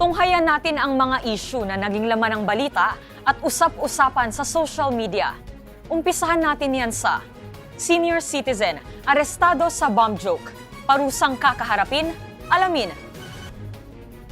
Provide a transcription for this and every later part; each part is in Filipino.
Tunghayan natin ang mga issue na naging laman ng balita at usap-usapan sa social media. Umpisahan natin yan sa Senior Citizen, arestado sa bomb joke. Parusang kakaharapin, alamin.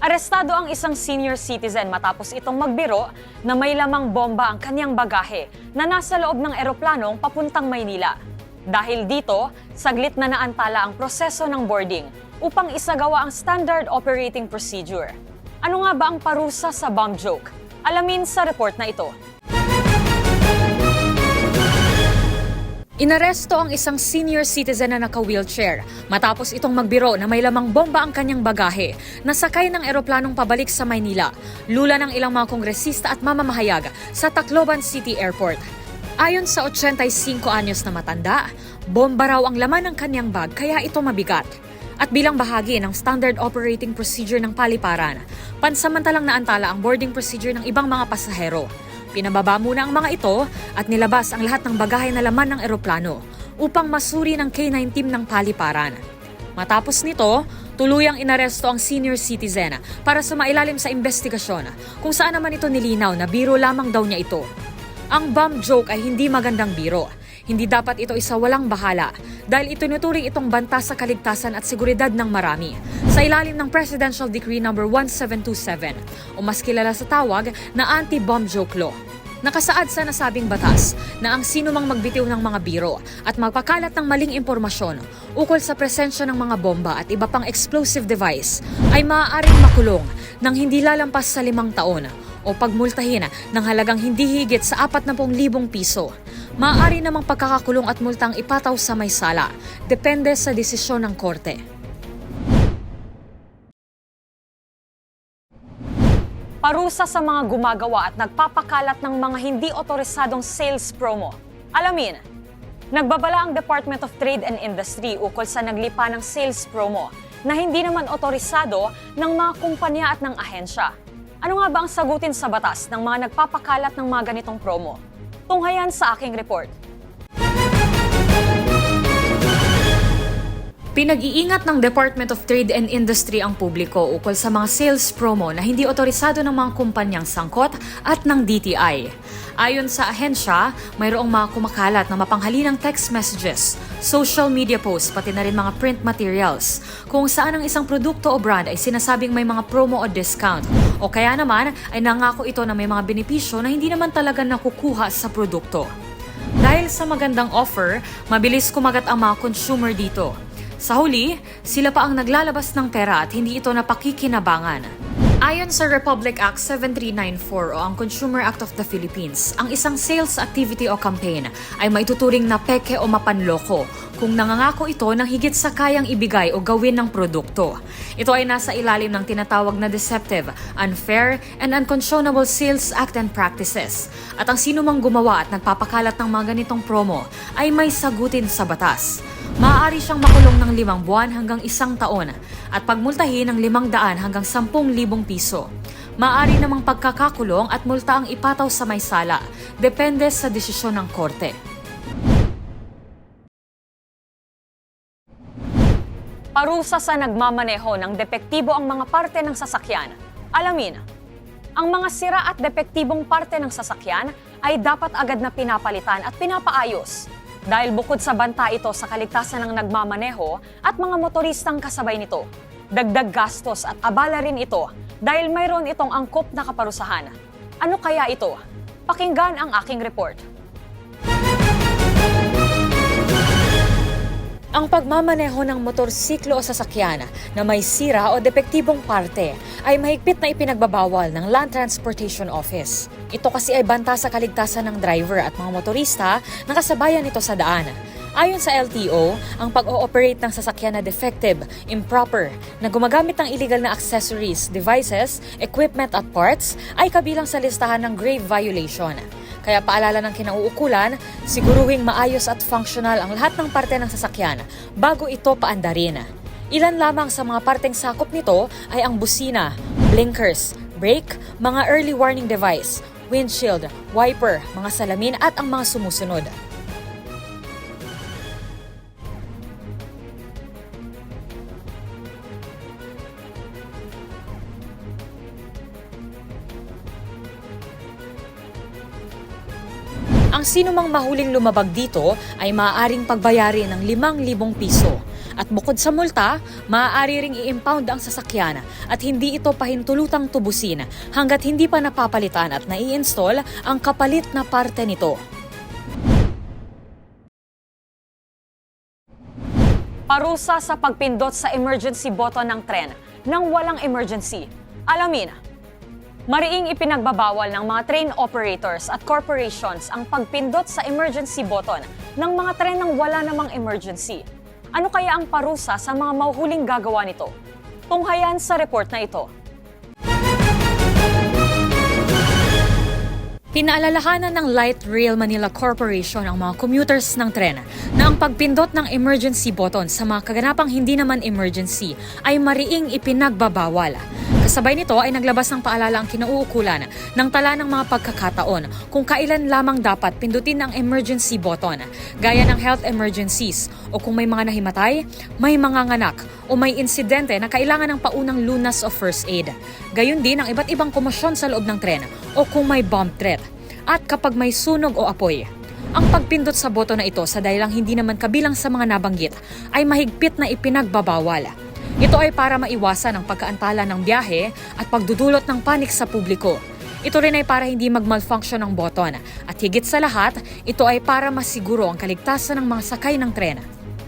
Arestado ang isang senior citizen matapos itong magbiro na may lamang bomba ang kanyang bagahe na nasa loob ng eroplanong papuntang Maynila. Dahil dito, saglit na naantala ang proseso ng boarding upang isagawa ang standard operating procedure. Ano nga ba ang parusa sa bomb joke? Alamin sa report na ito. Inaresto ang isang senior citizen na naka-wheelchair matapos itong magbiro na may lamang bomba ang kanyang bagahe na sakay ng eroplanong pabalik sa Maynila, lula ng ilang mga kongresista at mamamahayag sa Tacloban City Airport. Ayon sa 85 anyos na matanda, bomba raw ang laman ng kanyang bag kaya ito mabigat. At bilang bahagi ng standard operating procedure ng paliparan, pansamantalang naantala ang boarding procedure ng ibang mga pasahero. Pinababa muna ang mga ito at nilabas ang lahat ng bagahe na laman ng eroplano upang masuri ng K-9 team ng paliparan. Matapos nito, tuluyang inaresto ang senior citizen para sumailalim sa investigasyon kung saan naman ito nilinaw na biro lamang daw niya ito. Ang bomb joke ay hindi magandang biro. Hindi dapat ito isa walang bahala dahil itinuturing itong banta sa kaligtasan at seguridad ng marami sa ilalim ng Presidential Decree No. 1727 o mas kilala sa tawag na Anti-Bomb Joke Law. Nakasaad sa nasabing batas na ang sino mang magbitiw ng mga biro at magpakalat ng maling impormasyon ukol sa presensya ng mga bomba at iba pang explosive device ay maaaring makulong ng hindi lalampas sa limang taon o pagmultahin ng halagang hindi higit sa 40,000 piso. Maaari namang pagkakakulong at multang ipataw sa may sala, depende sa desisyon ng korte. Parusa sa mga gumagawa at nagpapakalat ng mga hindi otorisadong sales promo. Alamin, nagbabala ang Department of Trade and Industry ukol sa naglipa ng sales promo na hindi naman otorisado ng mga kumpanya at ng ahensya. Ano nga ba ang sagutin sa batas ng mga nagpapakalat ng mga ganitong promo? Tunghayan sa aking report. Pinag-iingat ng Department of Trade and Industry ang publiko ukol sa mga sales promo na hindi otorisado ng mga kumpanyang sangkot at ng DTI. Ayon sa ahensya, mayroong mga kumakalat na mapanghalinang text messages, social media posts, pati na rin mga print materials, kung saan ang isang produkto o brand ay sinasabing may mga promo o discount. O kaya naman ay nangako ito na may mga benepisyo na hindi naman talaga nakukuha sa produkto. Dahil sa magandang offer, mabilis kumagat ang mga consumer dito. Sa huli, sila pa ang naglalabas ng pera at hindi ito napakikinabangan. Ayon sa Republic Act 7394 o ang Consumer Act of the Philippines, ang isang sales activity o campaign ay maituturing na peke o mapanloko kung nangangako ito ng higit sa kayang ibigay o gawin ng produkto. Ito ay nasa ilalim ng tinatawag na deceptive, unfair, and unconscionable sales act and practices. At ang sino mang gumawa at nagpapakalat ng mga ganitong promo ay may sagutin sa batas. Maaari siyang makulong ng limang buwan hanggang isang taon at pagmultahin ng limang daan hanggang sampung libong piso. Maaari namang pagkakakulong at multa ang ipataw sa may sala, depende sa desisyon ng korte. Parusa sa nagmamaneho ng depektibo ang mga parte ng sasakyan. Alamin, ang mga sira at depektibong parte ng sasakyan ay dapat agad na pinapalitan at pinapaayos. Dahil bukod sa banta ito sa kaligtasan ng nagmamaneho at mga motoristang kasabay nito, dagdag gastos at abala rin ito dahil mayroon itong angkop na kaparusahan. Ano kaya ito? Pakinggan ang aking report. Ang pagmamaneho ng motorsiklo o sasakyan na may sira o depektibong parte ay mahigpit na ipinagbabawal ng Land Transportation Office. Ito kasi ay banta sa kaligtasan ng driver at mga motorista na kasabayan nito sa daan. Ayon sa LTO, ang pag-ooperate ng sasakyan na defective, improper, na gumagamit ng illegal na accessories, devices, equipment at parts ay kabilang sa listahan ng grave violation. Kaya paalala ng kinauukulan, siguruhing maayos at functional ang lahat ng parte ng sasakyan bago ito paandarin. Ilan lamang sa mga parteng sakop nito ay ang busina, blinkers, brake, mga early warning device, windshield, wiper, mga salamin at ang mga sumusunod. Sino mang mahuling lumabag dito ay maaaring pagbayari ng 5,000 piso. At bukod sa multa, maaari ring i-impound ang sasakyan at hindi ito pahintulutang tubusin hanggat hindi pa napapalitan at nai-install ang kapalit na parte nito. Parusa sa pagpindot sa emergency button ng tren nang walang emergency. Alamin, mariing ipinagbabawal ng mga train operators at corporations ang pagpindot sa emergency button ng mga tren nang wala namang emergency. Ano kaya ang parusa sa mga mahuhuling gagawa nito? Tunghayan sa report na ito. Pinaalalahanan ng Light Rail Manila Corporation ang mga commuters ng tren na ang pagpindot ng emergency button sa mga kaganapang hindi naman emergency ay mariing ipinagbabawal. Kasabay nito ay naglabas ng paalala ang kinauukulan ng tala ng mga pagkakataon kung kailan lamang dapat pindutin ang emergency button, gaya ng health emergencies o kung may mga nahimatay, may mga nganak o may insidente na kailangan ng paunang lunas o first aid. Gayun din ang iba't ibang komosyon sa loob ng tren o kung may bomb threat at kapag may sunog o apoy. Ang pagpindot sa boto na ito sa dahilang hindi naman kabilang sa mga nabanggit ay mahigpit na ipinagbabawal. Ito ay para maiwasan ang pagkaantala ng biyahe at pagdudulot ng panik sa publiko. Ito rin ay para hindi magmalfunction ang boton at higit sa lahat, ito ay para masiguro ang kaligtasan ng mga sakay ng tren.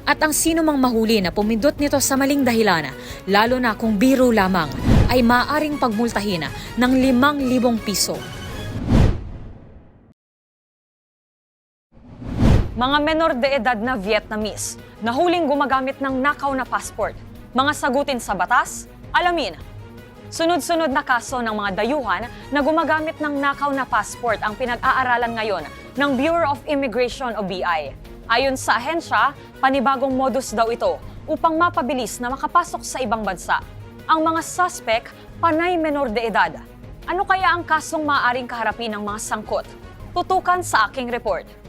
At ang sino mang mahuli na pumindot nito sa maling dahilan, lalo na kung biro lamang, ay maaring pagmultahin ng 5,000 piso. Mga menor de edad na Vietnamese na huling gumagamit ng nakaw na passport. Mga sagutin sa batas, alamin. Sunod-sunod na kaso ng mga dayuhan na gumagamit ng nakaw na passport ang pinag-aaralan ngayon ng Bureau of Immigration o BI. Ayon sa ahensya, panibagong modus daw ito upang mapabilis na makapasok sa ibang bansa. Ang mga suspect, panay menor de edad. Ano kaya ang kasong maaaring kaharapin ng mga sangkot? Tutukan sa aking report.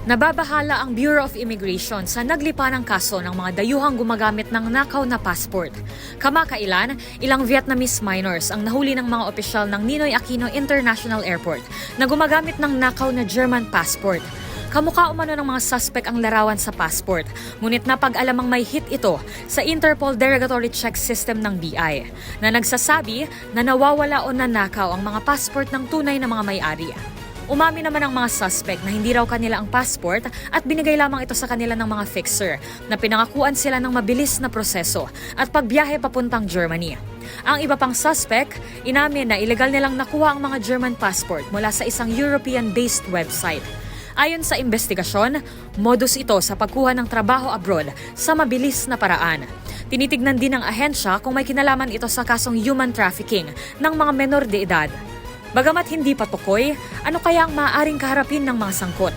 Nababahala ang Bureau of Immigration sa naglipa ng kaso ng mga dayuhang gumagamit ng nakaw na passport. Kamakailan, ilang Vietnamese minors ang nahuli ng mga opisyal ng Ninoy Aquino International Airport na gumagamit ng nakaw na German passport. Kamukha umano ng mga suspect ang larawan sa passport, ngunit napag-alamang may hit ito sa Interpol Derogatory Check System ng BI na nagsasabi na nawawala o nanakaw ang mga passport ng tunay na mga may-ari. Umami naman ang mga suspect na hindi raw kanila ang passport at binigay lamang ito sa kanila ng mga fixer na pinangakuan sila ng mabilis na proseso at pagbiyahe papuntang Germany. Ang iba pang suspect, inamin na ilegal nilang nakuha ang mga German passport mula sa isang European-based website. Ayon sa investigasyon, modus ito sa pagkuha ng trabaho abroad sa mabilis na paraan. Tinitignan din ng ahensya kung may kinalaman ito sa kasong human trafficking ng mga menor de edad. Bagamat hindi patukoy, ano kaya ang maaaring kaharapin ng mga sangkot?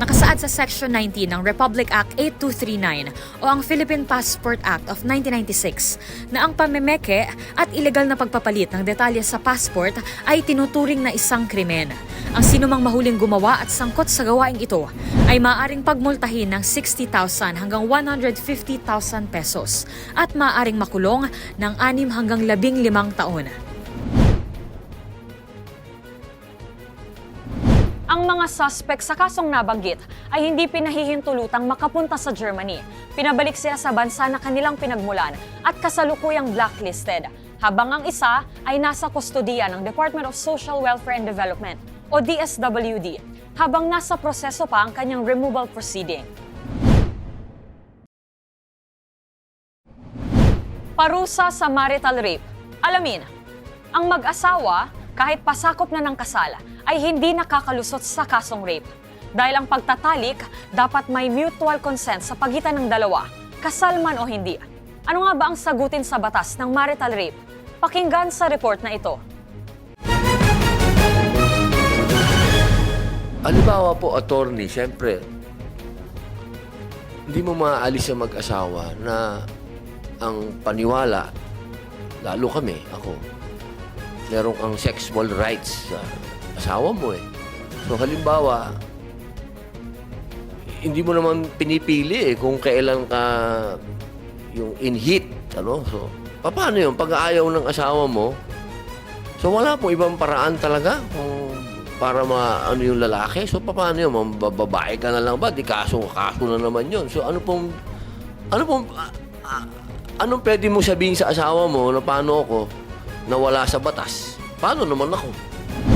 Nakasaad sa Section 19 ng Republic Act 8239 o ang Philippine Passport Act of 1996 na ang pamemeke at ilegal na pagpapalit ng detalye sa passport ay tinuturing na isang krimen. Ang sinumang mahuling gumawa at sangkot sa gawaing ito ay maaaring pagmultahin ng 60,000 hanggang 150,000 pesos at maaaring makulong ng 6 hanggang 15 taon. Ang mga suspect sa kasong nabanggit ay hindi pinahihintulutang makapunta sa Germany. Pinabalik sila sa bansa na kanilang pinagmulan at kasalukuyang blacklisted, habang ang isa ay nasa kustodiya ng Department of Social Welfare and Development o DSWD, habang nasa proseso pa ang kanyang removal proceeding. Parusa sa marital rape. Alamin, ang mag-asawa kahit pasakop na ng kasal, ay hindi nakakalusot sa kasong rape. Dahil ang pagtatalik, dapat may mutual consent sa pagitan ng dalawa, kasal man o hindi. Ano nga ba ang sagutin sa batas ng marital rape? Pakinggan sa report na ito. Halimbawa po, attorney, siyempre, hindi mo maaalis sa mag-asawa na ang paniwala, lalo kami, ako, meron kang sexual rights sa asawa mo eh. So halimbawa, hindi mo naman pinipili eh kung kailan ka yung in heat, ano? So, paano yun? Pag ayaw ng asawa mo, so wala pong ibang paraan talaga kung para ma ano yung lalaki. So paano yun? Mababae ka na lang ba? Di kaso, kaso na naman yun. So ano pong, ano pong, ah, ah, anong pwede mo sabihin sa asawa mo na paano ako nawala sa batas? Paano naman ako?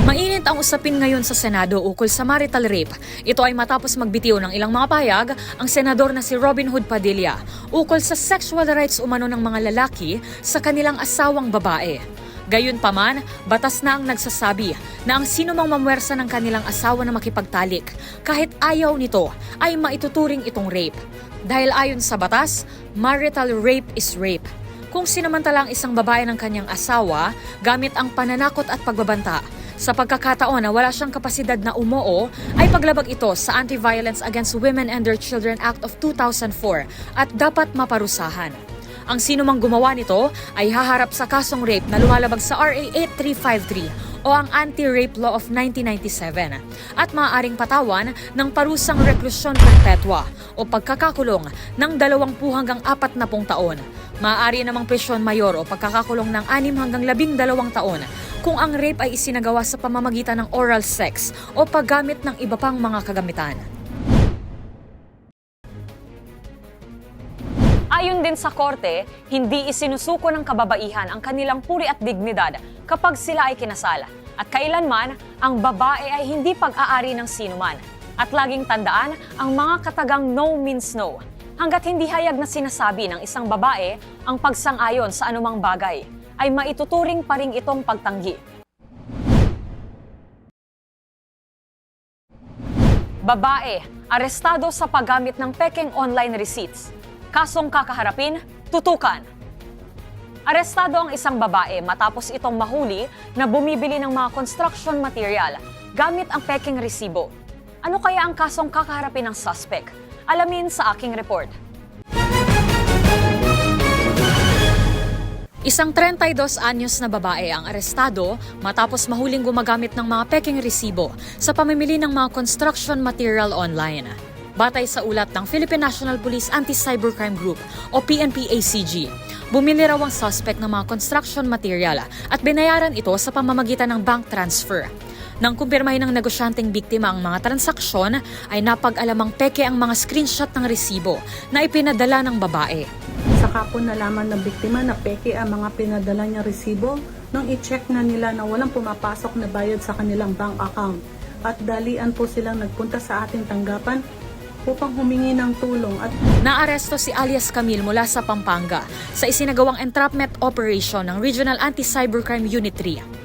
Mainit ang usapin ngayon sa Senado ukol sa marital rape. Ito ay matapos magbitiw ng ilang mga payag ang senador na si Robin Hood Padilla ukol sa sexual rights umano ng mga lalaki sa kanilang asawang babae. Gayunpaman, batas na ang nagsasabi na ang sino mang mamwersa ng kanilang asawa na makipagtalik, kahit ayaw nito, ay maituturing itong rape. Dahil ayon sa batas, marital rape is rape. Kung sinamantala ang isang babae ng kanyang asawa gamit ang pananakot at pagbabanta, sa pagkakataon na wala siyang kapasidad na umoo, ay paglabag ito sa Anti-Violence Against Women and Their Children Act of 2004 at dapat maparusahan. Ang sino mang gumawa nito ay haharap sa kasong rape na lumalabag sa RA 8353 o ang Anti-Rape Law of 1997 at maaaring patawan ng parusang reklusyon perpetua o pagkakakulong ng 20 hanggang 40 taon. Maaari namang presyon mayor o pagkakakulong ng 6 hanggang 12 taon kung ang rape ay isinagawa sa pamamagitan ng oral sex o paggamit ng iba pang mga kagamitan. Ayon din sa korte, hindi isinusuko ng kababaihan ang kanilang puri at dignidad kapag sila ay kinasal. At kailanman, ang babae ay hindi pag-aari ng sinuman. At laging tandaan ang mga katagang no means no. Hanggat hindi hayag na sinasabi ng isang babae ang pagsang-ayon sa anumang bagay, ay maituturing pa rin itong pagtanggi. Babae, arestado sa paggamit ng pekeng online receipts. Kasong kakaharapin, tutukan. Arestado ang isang babae matapos itong mahuli na bumibili ng mga construction material gamit ang peking resibo. Ano kaya ang kasong kakaharapin ng suspect? Alamin sa aking report. Isang 32 anyos na babae ang arestado matapos mahuling gumagamit ng mga peking resibo sa pamimili ng mga construction material online. Batay sa ulat ng Philippine National Police Anti-Cybercrime Group o PNP-ACG, bumili raw ang suspect ng mga construction material at binayaran ito sa pamamagitan ng bank transfer. Nang kumpirmahin ng negosyanteng biktima ang mga transaksyon, ay napag-alamang peke ang mga screenshot ng resibo na ipinadala ng babae. Saka po nalaman ng biktima na peke ang mga pinadala niya resibo nang i-check na nila na walang pumapasok na bayad sa kanilang bank account. At dalian po silang nagpunta sa ating tanggapan upang humingi ng tulong at Naaresto si alias Camille mula sa Pampanga sa isinagawang entrapment operation ng Regional Anti-Cybercrime Unit 3.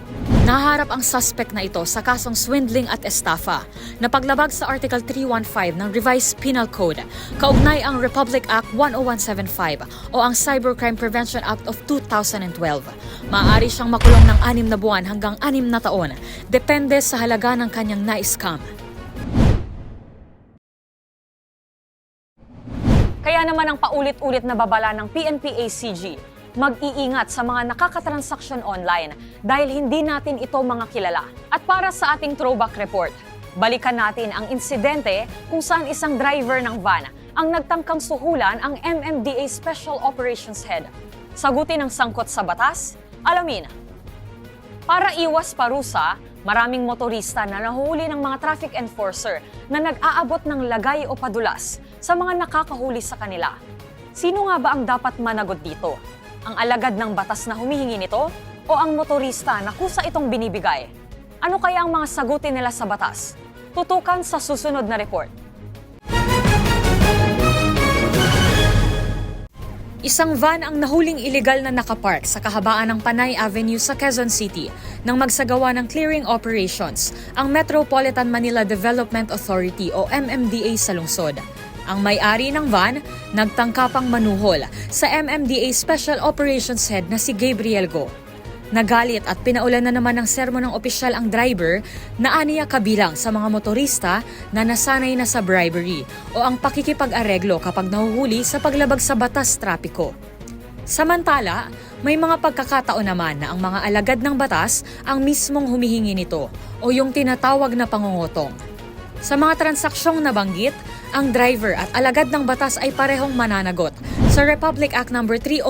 Naharap ang suspect na ito sa kasong swindling at estafa na paglabag sa Article 315 ng Revised Penal Code, kaugnay ang Republic Act 10175 o ang Cybercrime Prevention Act of 2012. Maaari siyang makulong ng anim na buwan hanggang anim na taon, depende sa halaga ng kanyang na-scam. Kaya naman ang paulit-ulit na babala ng PNP-ACG, mag-iingat sa mga nakakatransaksyon online dahil hindi natin ito mga kilala. At para sa ating throwback report, balikan natin ang insidente kung saan isang driver ng van ang nagtangkang suhulan ang MMDA Special Operations Head. Sagutin ang sangkot sa batas? Alamin. Para iwas parusa, maraming motorista na nahuli ng mga traffic enforcer na nag-aabot ng lagay o padulas sa mga nakakahuli sa kanila. Sino nga ba ang dapat managot dito? Ang alagad ng batas na humihingi nito o ang motorista na kusa itong binibigay? Ano kaya ang mga sagutin nila sa batas? Tutukan sa susunod na report. Isang van ang nahuling iligal na nakapark sa kahabaan ng Panay Avenue sa Quezon City nang magsagawa ng clearing operations ang Metropolitan Manila Development Authority o MMDA sa lungsod. Ang may-ari ng van nagtangkapang manuhol sa MMDA Special Operations Head na si Gabriel Go. Nagalit at pinaulan na naman ng sermo ng opisyal ang driver na aniya kabilang sa mga motorista na nasanay na sa bribery o ang pakikipag-areglo kapag nahuhuli sa paglabag sa batas trapiko. Samantala, may mga pagkakataon naman na ang mga alagad ng batas ang mismong humihingi nito o yung tinatawag na pangungutong. Sa mga transaksyong nabanggit, ang driver at alagad ng batas ay parehong mananagot sa Republic Act No. 3019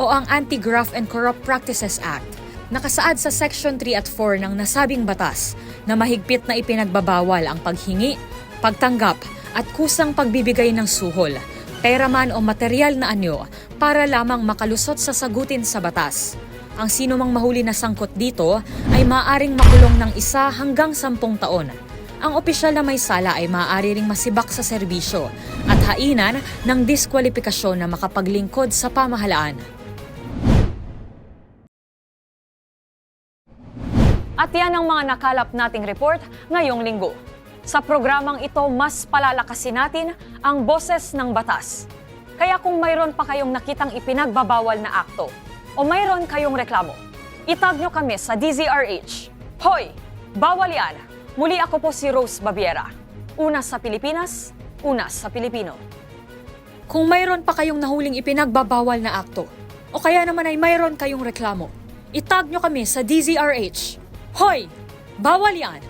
o ang Anti-Graft and Corrupt Practices Act. Nakasaad sa Section 3 at 4 ng nasabing batas na mahigpit na ipinagbabawal ang paghingi, pagtanggap at kusang pagbibigay ng suhol, pera man o material na anyo para lamang makalusot sa sagutin sa batas. Ang sino mang mahuli na sangkot dito ay maaring makulong ng isa hanggang sampung taon. Ang opisyal na may sala ay maaari ring masibak sa serbisyo at hainan ng diskwalifikasyon na makapaglingkod sa pamahalaan. At yan ang mga nakalap nating report ngayong linggo. Sa programang ito, mas palalakasin natin ang boses ng batas. Kaya kung mayroon pa kayong nakitang ipinagbabawal na akto o mayroon kayong reklamo, itag nyo kami sa DZRH. Hoy! Bawal yan! Muli ako po si Rose Babiera. Una sa Pilipinas, una sa Pilipino. Kung mayroon pa kayong nahuling ipinagbabawal na akto o kaya naman ay mayroon kayong reklamo, itag nyo kami sa DZRH. Hoy! Bawal yan!